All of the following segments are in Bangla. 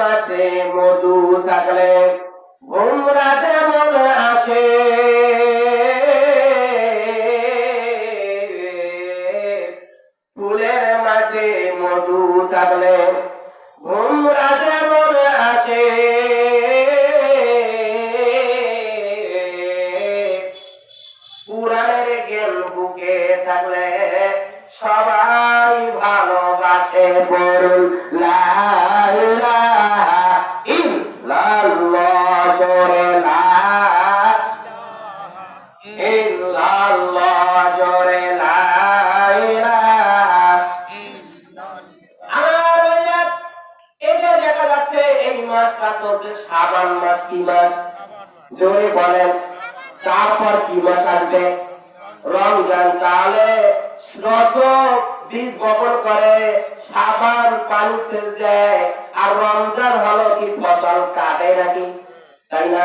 মাঝে মধু থাকলে ভোমরা যেমন আসে। ফুলের মাঝে মধু থাকলে ভোমরা যেমন আসে। জ্ঞান বুকে থাকলে সবাই ভালোবাসে বলুন লা ইলাহা ইল্লাল্লাহ জোরে লা ইল্লাল্লাহ জোরে লা ইলাহা আমার ভাইরা, এটা দেখা যাচ্ছে এই মাসটা চলছে শ্রাবণ মাস কি মাস জোরে বলেন তারপর কি মাস আসবে? রমজান তাহলে রসক বীজ বপন করে সাবান পানি ছেড়ে দেয়। আর রমজান হলো কি ফসল কাটে নাকি? তাই না?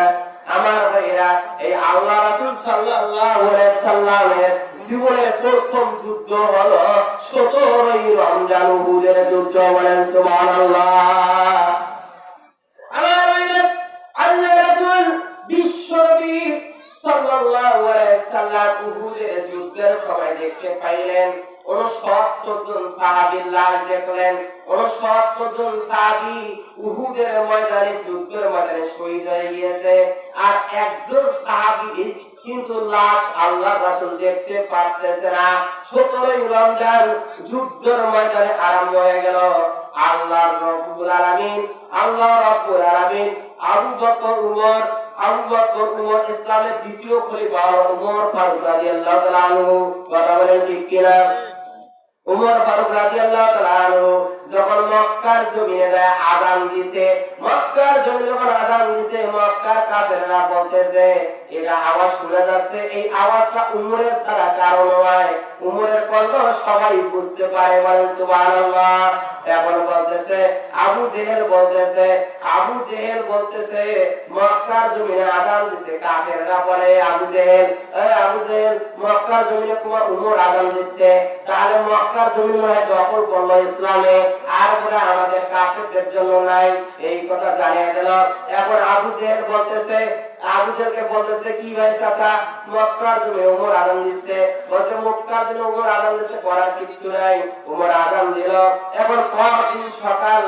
আমার ভাইরা, এই আল্লাহ রাসূল সাল্লামের প্রথম যুদ্ধ হলো 17ই রমজান যুদ্ধ বলেন আল্লাহ যুদ্ধের সময় দেখতে পাইলেন। জন সাহাবীর লাশ দেখলেন জন সাহাবী উহুদের ময়দানে, যুদ্ধের ময়দানে শহীদ হয়ে গিয়েছে। আর একজন সাহাবী কিন্তু লাশ আল্লাহ রাসূল দেখতে পারতেছে না। সতেরোই রমজান যুদ্ধের ময়দানে আরম্ভ হয়ে গেল। আল্লাহ রব্বুল আলামিন, আল্লাহ রব্বুল আলামিন, আবু বকর, উমর, আবু বকর, উমর ইসলামের দ্বিতীয় খলিফা উমর ফারুক রাদিয়াল্লাহু তাআলা কথা বলেন ঠিক কিনা? উমর ফারুক রাদিয়াল্লাহু তাআলা যখন মক্কার জমিনে যায় আযান দিতে মক্কার জমিনে যখন আযান দিছে মক্কার কাফেররা বলতেছে এটা আওয়াজ শোনা যাচ্ছে, এই আওয়াজটা উমরের ছাড়া কারণ নয় উমরের কণ্ঠ সবাই বুঝতে পারে বলেন সুবহানাল্লাহ। এখন বলতেছে, আবু জেহেল বলতেছে, আবু জেহেল বলতেছে, মক্কার জমিনে আযান দিছে, কাফেররা বলে, আবু জেহেল আবু জেহেল, মক্কার জমিনে তোমার উমর আযান দিচ্ছে। তাহলে মক্কার জমিন মনে দখল করল ইসলামে আর বোধহয় আমাদের কাফেরদের জন্য নাই। এই কথা জানিয়ে দিল। এখন আবু জেহেল বলতেছে আবু জেহেলকে বলতেছে, কি ভাই চাচা, মক্কার জন্য ওমর আরাম দিচ্ছে। বলছে, মক্কার জন্য ওমর আরাম দিচ্ছে করার কিছু নাই, ওমর আরাম দিল। এখন পরদিন সকালবেলা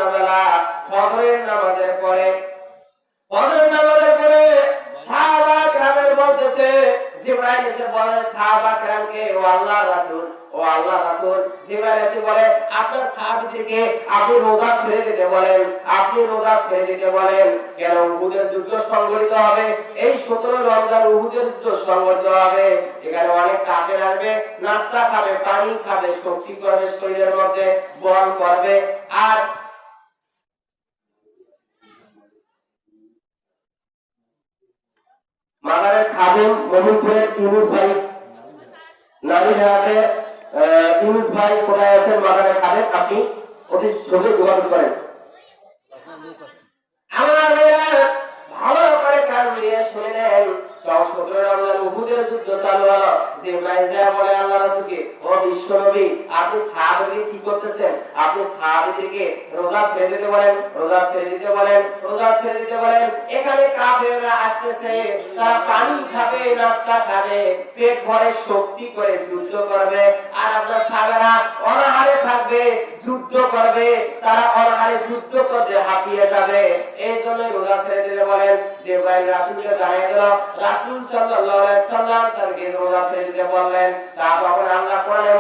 আল্লাহ রাসূল জিবরাইল এসে বলে, আপনার সাহাবীদেরকে আপনি রোজা ছেড়ে দিতে বলেন, আপনি রোজা ছেড়ে দিতে বলেন। কেন? উহুদের যুদ্ধ সংগঠিত হবে, এই 17 রমজান উহুদের যুদ্ধ সংগঠিত হবে। এখানে অনেক কাফের আসবে, নাস্তা খাবে, পানি খাবে, শক্তি করবে শরীরের মধ্যে বল করবে, আর মাদারের খাদিম মহিমপুরের ইউনুস ভাই নারীহাটে ইউনুস ভাই কোথায় আছেন মাদারের খাবেন আপনি অতি সঙ্গে যোগাযোগ করেন। আমার ভালো করে কান শুনে নেন। যুদ্ধ চালু বলে আল্লাহ রাসূলকে বিশ্বনবী আপনি সাহাবীকে কি করতেছেন? আপনি সাহাবীদেরকে রোজা ছেড়ে দিতে বলেন, রোজা ছেড়ে দিতে বলেন, রোজা ছেড়ে দিতে বলেন। এখানে কাফেররা আসতেছে, তারা পানি খাবে, নাস্তা খাবে, পেট ভরে শক্তি করে যুদ্ধ করবে। আর আপনার সাহাবারা অনাহারে থাকবে, যুদ্ধ করবে, তারা অনাহারে যুদ্ধ করতে হাঁপিয়ে যাবে। এই জন্য রোজা ছেড়ে দিতে বলেন। জিব্রাইল রাসূলকে জানিয়ে দিল, রাসূল আলাইহি সাল্লাম তাদেরকে রোজা ছেড়ে দিতে বললেন। তা তখন আল্লাহ কোরআনের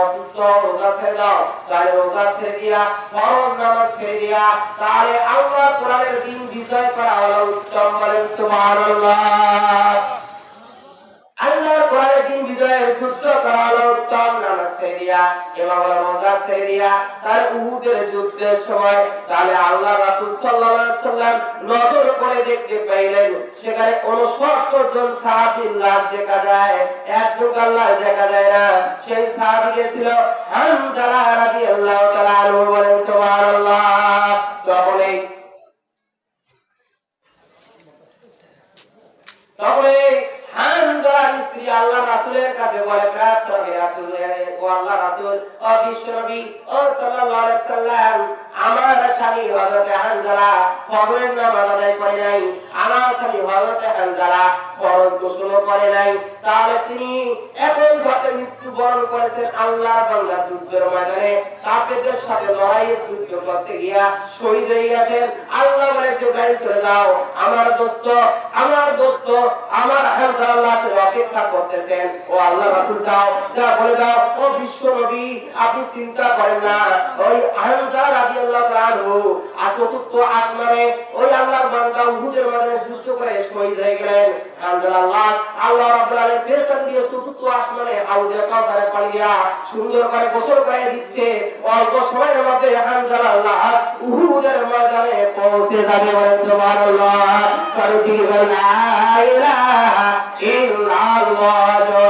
অসুস্থ, রোজা ছেড়ে দাও। তাহলে রোজা ছেড়ে দিয়া, ফরজ নামাজ ছেড়ে দিয়া, তাহলে আল্লাহ কোরআনের দিন বিজয় করা হলো উত্তম বলেন সুবহানাল্লাহ। আল্লাহ কোরআনের দিন দিয়া এবং রোজা ছেড়ে দিয়া তার উহুদের যুদ্ধের সময় তাহলে আল্লাহ রাসূল সাল্লাম নজর করে দেখতে পাইলেন, সেখানে 69 জন সাহাবীর লাশ দেখা যায় একজন আল্লাহ দেখা যায় না, সেই সাহাবী ছিল হামজালা রাদিয়াল্লাহু তাআলা আনহু বলেন, সুবহানাল্লাহ। তখন এই তখন এই হানজালার স্ত্রী আল্লাহ রাসূলের কাছে বলে, প্রার্থনা রাসূল আল্লাহ রাসূল, ও বিশ্বনবী ও সাল্লাল্লাহু আলাইহি সাল্লাম, আমার স্বামী হযরত হানজালা ফজরের নামাজ আদায় করে নাই, আমার স্বামী হযরত হানজালা ফরজ গোসল করে নাই। তাহলে তিনি একই ঘটে মৃত্যুবরণ করেছেন আল্লাহর বান্দা যুদ্ধের ময়দানে। কাফেরদের সাথে লড়াইয়ের যুদ্ধ করতে গিয়া শহীদ হয়ে গেছেন। আল্লাহ বলে, জিব্রাইল, চলে যাও। আমার দোস্ত আমার দোস্ত, আমার হামজার লাশের অপেক্ষা করতেছেন। ও আল্লাহ রাসূল, যাও যা বলে যাও। ও বিশ্ব নবী, আপনি চিন্তা করেন না। ওই হামজা রাদিয়াল্লাহু তাআলা আনহু আজ চতুর্থ আসমানে ওই আল্লাহর বান্দা উহুদের ময়দানে যুদ্ধ করে শহীদ হয়ে গেলেন। আলহামদুলিল্লাহ, আল্লাহ রাব্বুল আলামিন ফেরেশতাকে দিয়ে চতুর্থ আসমানে হাউজে কাউসারে পানি দিয়া সুন্দর করে গোসল করে দিচ্ছে। অল্প সময়ের মধ্যে হামজার আল্লাহ উহুদের ময়দানে পৌঁছে যাবে সুবহানাল্লাহ। কারও ঠিক লা ইলাহা ইল্লাল্লাহ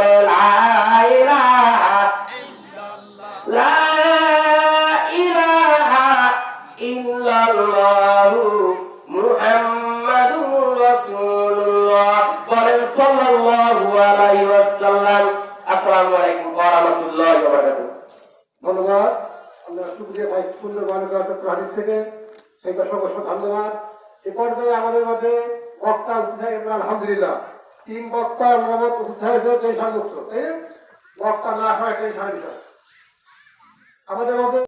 সেই প্রশ্ন প্রশ্ন ধন্যবাদ। এ পর্যায়ে আমাদের মধ্যে বক্তা উপস্থিত আলহামদুলিল্লাহ। তিন বক্তা নবত উপস্থিত হয়েছে টেনশন মুক্ত তাই না? বক্তা না হয় আমাদের মধ্যে